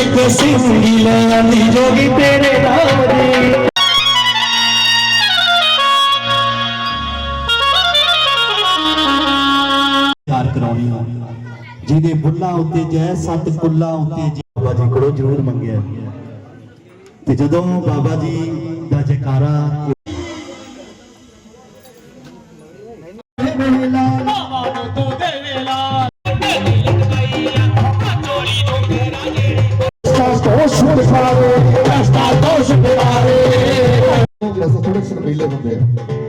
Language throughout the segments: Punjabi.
ਇੱਕ ਸਿੰਗੀ ਲੈ ਆਂਦੀ ਜੋਗੀ ਤੇਰੇ ਨਾਮ ਦੀ ਤਿਆਰ ਕਰਾਉਣੀ ਆ ਜਿਹਦੇ ਬੁੱਲਾਂ ਉੱਤੇ ਜੈ, ਸੱਤ ਕੁੱਲਾਂ ਉੱਤੇ ਜੈ। ਬਾਬਾ ਜੀ ਕੋਲੋਂ ਜ਼ਰੂਰ ਮੰਗਿਆ। ਤੇ ਜਦੋਂ ਬਾਬਾ ਜੀ ਦਾ ਜੈਕਾਰਾ ਵੈਸੇ ਥੋੜੇ ਸਰਪੀਲੇ ਹੁੰਦੇ ਆ।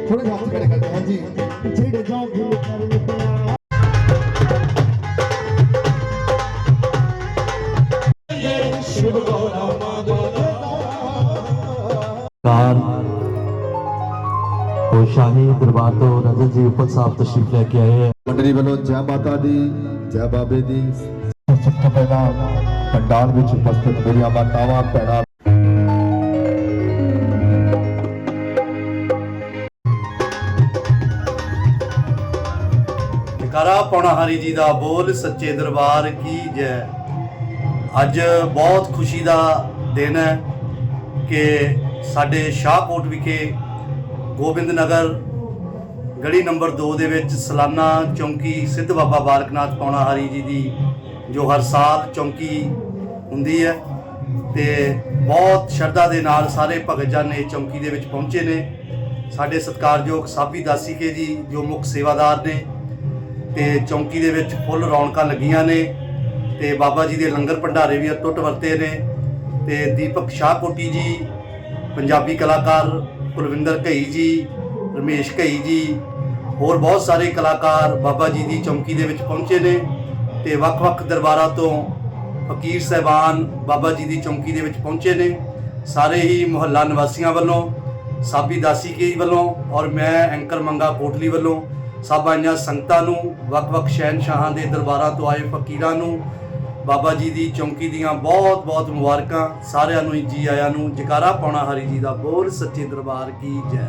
ਥੋੜੇ ਹੱਥ ਖੜੇ ਕਰਦੇ ਹਾਂਜੀ। ਜਿਹੜੇ ਜਾਓਗੇ ਕਾਰ ਉਹ ਸ਼ਾਹੀ ਦਰਬਾਰ ਤੋਂ ਰਜਤ ਜੀ ਉੱਪਰ ਸਾਹਿਬ ਤਸ਼ਰੀਫ ਲੈ ਕੇ ਆਏ ਹੈ। ਮੰਡਲੀ ਵੱਲੋਂ ਜੈ ਮਾਤਾ ਦੀ ਜੈ ਬਾਬੇ ਦੀ। ਸਭ ਤੋਂ ਪਹਿਲਾਂ ਪੰਡਾਲ ਵਿੱਚ ਉਪਸਥਿਤ ਮੇਰੀਆਂ ਮਾਤਾਵਾਂ ਭੈਣਾਂ ਕਰਾ ਪੌਣਾ ਹਰੀ ਜੀ ਦਾ ਬੋਲ, ਸੱਚੇ ਦਰਬਾਰ ਕੀ ਜੈ। ਅੱਜ ਬਹੁਤ ਖੁਸ਼ੀ ਦਾ ਦਿਨ ਹੈ ਕਿ ਸਾਡੇ ਸ਼ਾਹਕੋਟ ਵਿਖੇ ਗੋਬਿੰਦ ਨਗਰ ਗਲੀ ਨੰਬਰ 2 ਦੇ ਵਿੱਚ ਸਲਾਨਾ ਚੌਂਕੀ ਸਿੱਧ ਬਾਬਾ ਬਾਲਕਨਾਥ ਪੌਣਾ ਹਰੀ ਜੀ ਦੀ ਜੋ ਹਰ ਸਾਲ ਚੌਂਕੀ ਹੁੰਦੀ ਹੈ ਤੇ ਬਹੁਤ ਸ਼ਰਧਾ ਦੇ ਨਾਲ ਸਾਰੇ ਭਗਤ ਜਨ ਇਹ ਚੌਂਕੀ ਦੇ ਵਿੱਚ ਪਹੁੰਚੇ ਨੇ। ਸਾਡੇ ਸਤਿਕਾਰਯੋਗ ਸਾਬੀ ਦਾਸੀ ਕੇ ਜੀ ਜੋ ਮੁੱਖ ਸੇਵਾਦਾਰ ਨੇ ਤੇ ਚੌਂਕੀ ਦੇ ਵਿੱਚ ਫੁੱਲ ਰੌਣਕਾਂ ਲੱਗੀਆਂ ਨੇ ਤੇ ਬਾਬਾ ਜੀ ਦੇ ਲੰਗਰ ਭੰਡਾਰੇ ਵੀ ਅਟੁੱਟ ਵਰਤੇ ਨੇ ਤੇ ਦੀਪਕ ਸ਼ਾਹਕੋਟੀ ਜੀ, ਪੰਜਾਬੀ ਕਲਾਕਾਰ ਕੁਲਵਿੰਦਰ ਘਈ ਜੀ, ਰਮੇਸ਼ ਘਈ ਜੀ, ਹੋਰ ਬਹੁਤ ਸਾਰੇ ਕਲਾਕਾਰ ਬਾਬਾ ਜੀ ਦੀ ਚੌਂਕੀ ਦੇ ਵਿੱਚ ਪਹੁੰਚੇ ਨੇ ਤੇ ਵੱਖ-ਵੱਖ ਦਰਬਾਰਾਂ ਤੋਂ ਫਕੀਰ ਸਹਿਬਾਨ ਬਾਬਾ ਜੀ ਦੀ ਚੌਂਕੀ ਦੇ ਵਿੱਚ ਪਹੁੰਚੇ ਨੇ। ਸਾਰੇ ਹੀ ਮੁਹੱਲਾ ਨਿਵਾਸੀਆਂ ਵੱਲੋਂ, ਸਾਬੀ ਦਾਸੀ ਕੇ ਵੱਲੋਂ ਔਰ ਮੈਂ ਐਂਕਰ ਮੰਗਾ ਕੋਟਲੀ ਵੱਲੋਂ ਸਭ ਆਈਆਂ ਸੰਗਤਾਂ ਨੂੰ, ਵੱਖ-ਵੱਖ ਸ਼ਹਿਨਸ਼ਾਹਾਂ ਦੇ ਦਰਬਾਰਾਂ ਤੋਂ ਆਏ ਫਕੀਰਾਂ ਨੂੰ, ਬਾਬਾ ਜੀ ਦੀ ਚੌਂਕੀ ਦੀਆਂ ਬਹੁਤ-ਬਹੁਤ ਮੁਬਾਰਕਾਂ, ਸਾਰਿਆਂ ਨੂੰ, ਜੀ ਆਇਆਂ ਨੂੰ, ਜਕਾਰਾ ਪਾਉਣਾ ਹਰੀ ਜੀ ਦਾ ਬੋਲ, ਸੱਚੇ ਦਰਬਾਰ ਕੀ ਜੈ।